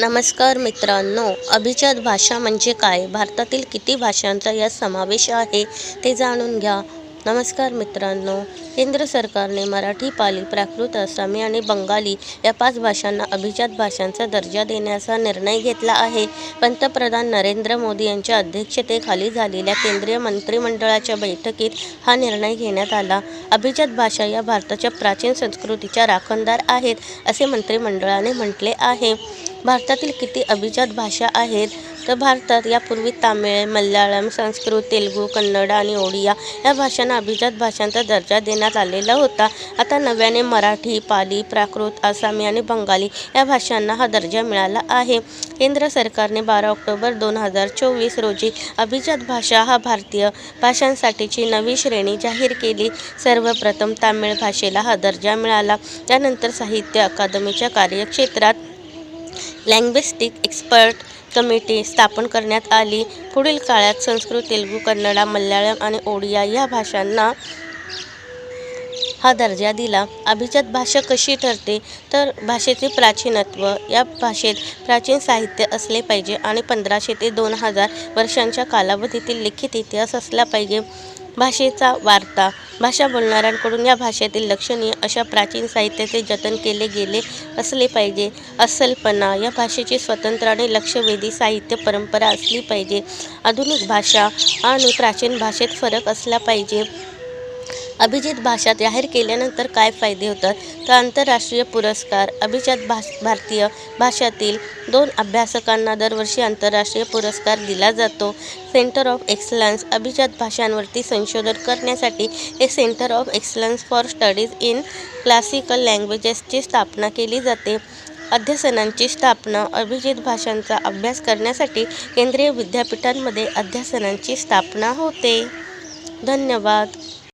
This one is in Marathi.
नमस्कार मित्रांनो अभिजात भाषा म्हणजे काय? भारतातील किती भाषांचा यात समावेश आहे ते जाणून घ्या. नमस्कार मित्रांनो केंद्र सरकारने मराठी पाली प्राकृत आसामी आणि बंगाली या पाच भाषांना अभिजात भाषांचा दर्जा देण्याचा निर्णय घेतला आहे. पंतप्रधान नरेंद्र मोदी यांच्या अध्यक्षतेखाली झालेल्या केंद्रीय मंत्रिमंडळाच्या बैठकीत हा निर्णय घेण्यात आला. अभिजात भाषा या भारताच्या प्राचीन संस्कृतीच्या राखणदार आहेत असे मंत्रिमंडळाने म्हटले आहे. भारतातील किती अभिजात भाषा आहेत? तर भारतात यापूर्वी तामिळ मल्याळम संस्कृत तेलुगू कन्नड आणि ओडिया या भाषांना अभिजात भाषांचा दर्जा देण्यात आलेला होता. आता नव्याने मराठी पाली प्राकृत आसामी आणि बंगाली या भाषांना हा दर्जा मिळाला आहे. केंद्र सरकारने बारा ऑक्टोबर दोन हजार चोवीस रोजी अभिजात भाषा हा भारतीय भाषांसाठीची नवी श्रेणी जाहीर केली. सर्वप्रथम तामिळ भाषेला हा दर्जा मिळाला. त्यानंतर साहित्य अकादमीच्या कार्यक्षेत्रात लँग्विस्टिक एक्सपर्ट कमिटी स्थापन करण्यात आली. पुढील काळात संस्कृत तेलुगू कन्नडा मल्याळम आणि ओडिया या भाषांना हा दर्जा दिला. अभिजात भाषा कशी ठरते? तर भाषेचे प्राचीनत्व. या भाषेत प्राचीन साहित्य असले पाहिजे आणि पंधराशे ते दोन हजार वर्षांच्या कालावधीतील लिखित इतिहास असला पाहिजे. भाषेचा वार्ता. भाषा बोलणाऱ्यांकडून या भाषेतील लक्षणीय अशा प्राचीन साहित्याचे जतन केले गेले असले पाहिजे. अस्सलपणा. या भाषेची स्वतंत्र आणि लक्षवेधी साहित्य परंपरा असली पाहिजे. आधुनिक भाषा आणि प्राचीन भाषेत फरक असला पाहिजे. अभिजित भाषा जाहीर केल्यानंतर काय फायदे होतात? तर आंतरराष्ट्रीय पुरस्कार अभिजात भाष भारतीय भाषातील दोन अभ्यासकांना दरवर्षी आंतरराष्ट्रीय पुरस्कार दिला जातो. सेंटर ऑफ एक्सलन्स अभिजात भाषांवरती संशोधन करण्यासाठी हे centre of excellence for studies in classical लँग्वेजेसची स्थापना केली जाते. अध्यासनांची स्थापना अभिजित भाषांचा अभ्यास करण्यासाठी केंद्रीय विद्यापीठांमध्ये अध्यासनांची स्थापना होते. धन्यवाद.